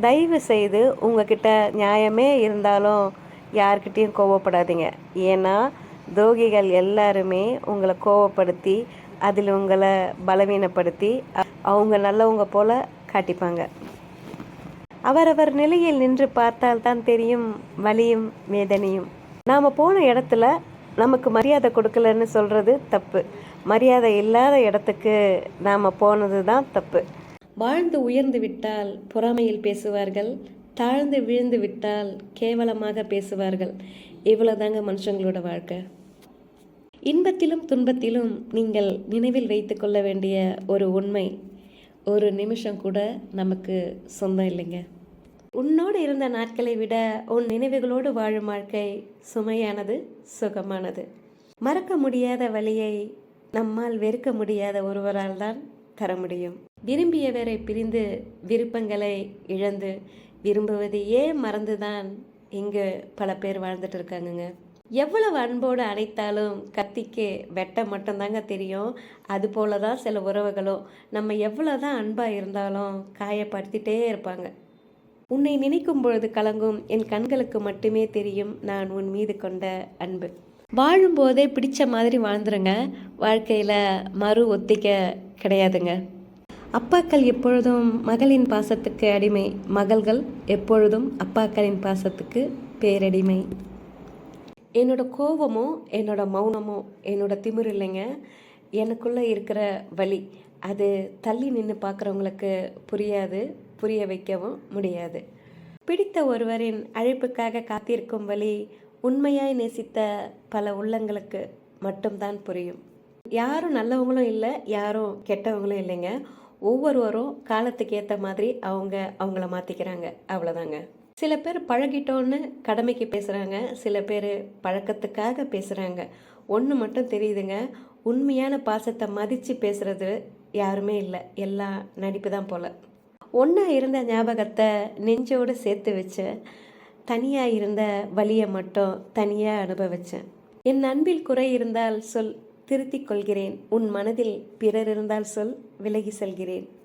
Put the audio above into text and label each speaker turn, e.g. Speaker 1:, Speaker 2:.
Speaker 1: தயவு செய்து உங்ககிட்ட நியாயமே இருந்தாலும் யார்கிட்டயும் கோவப்படாதீங்க. ஏன்னா துரோகிகள் எல்லாருமே உங்களை கோவப்படுத்தி அதில் உங்களை பலவீனப்படுத்தி அவங்க நல்லவங்க போல காட்டிப்பாங்க. அவரவர் நிலையில் நின்று பார்த்தால் தான் தெரியும் வலியும் வேதனையும். நாம் போன இடத்துல நமக்கு மரியாதை கொடுக்கலன்னு சொல்கிறது தப்பு. மரியாதை இல்லாத இடத்துக்கு நாம் போனது தான் தப்பு. வாழ்ந்து உயர்ந்து விட்டால் பொறாமையில் பேசுவார்கள் தாழ்ந்து விழுந்து விட்டால் கேவலமாக பேசுவார்கள். இவ்வளோதாங்க மனுஷங்களோட வாழ்க்கை. இன்பத்திலும் துன்பத்திலும் நீங்கள் நினைவில் வைத்து கொள்ள வேண்டிய ஒரு உண்மை. ஒரு நிமிஷம் கூட நமக்கு சொந்தம் இல்லைங்க. உன்னோடு இருந்த நாட்களை விட உன் நினைவுகளோடு வாழும் வாழ்க்கை சுமையானது சுகமானது. மறக்க முடியாத வழியை நம்மால் வெறுக்க முடியாத ஒருவரால் தான் தர முடியும். விரும்பியவரை பிரிந்து விருப்பங்களை இழந்து விரும்புவதையே மறந்துதான் இங்கு பல பேர் வாழ்ந்துட்டு இருக்காங்கங்க? எவ்வளவு அன்போடு அணைத்தாலும் கத்திக்கு வெட்ட மட்டும்தாங்க தெரியும். அது போல தான் சில உறவுகளும். நம்ம எவ்வளோ தான் அன்பாக இருந்தாலும் காயப்படுத்திட்டே இருப்பாங்க. உன்னை நினைக்கும் பொழுது கலங்கும் என் கண்களுக்கு மட்டுமே தெரியும் நான் உன் மீது கொண்ட அன்பு. வாழும்போதே பிடிச்ச மாதிரி வாழ்ந்துருங்க. வாழ்க்கையில் மறு ஒத்திக்க கிடையாதுங்க. அப்பாக்கள் எப்பொழுதும் மகளின் பாசத்துக்கு அடிமை. மகள்கள் எப்பொழுதும் அப்பாக்களின் பாசத்துக்கு பேரடிமை. என்னோட கோபமோ என்னோட மௌனமோ என்னோட திமிரு இல்லைங்க. எனக்குள்ளே இருக்கிற வழி அது தள்ளி நின்று பார்க்குறவங்களுக்கு புரியாது புரிய வைக்கவும் முடியாது. பிடித்த ஒருவரின் அழைப்புக்காக காத்திருக்கும் வழி உண்மையாய் நேசித்த பல உள்ளங்களுக்கு மட்டும்தான் புரியும். யாரும் நல்லவங்களும் இல்லை யாரும் கெட்டவங்களும் இல்லைங்க. ஒவ்வொருவரும் காலத்துக்கு ஏற்ற மாதிரி அவங்க அவங்கள மாற்றிக்கிறாங்க அவ்வளோதாங்க சில பேர் பழகிட்டோன்னு கடமைக்கு பேசுகிறாங்க சில பேர் பழக்கத்துக்காக பேசுகிறாங்க ஒன்று மட்டும் தெரியுதுங்க. உண்மையான பாசத்தை மதித்து பேசுகிறது யாருமே இல்லை. எல்லாம் நடிப்பு தான் போல். ஒன்றா இருந்த ஞாபகத்தை நெஞ்சோடு சேர்த்து வச்சேன் தனியாக இருந்த வழியை மட்டும் தனியாக அனுபவித்தேன் என் அன்பில் குறை இருந்தால் சொல் திருத்திக் கொள்கிறேன். உன் மனதில் பிறர் இருந்தால் சொல் விலகி செல்கிறேன்.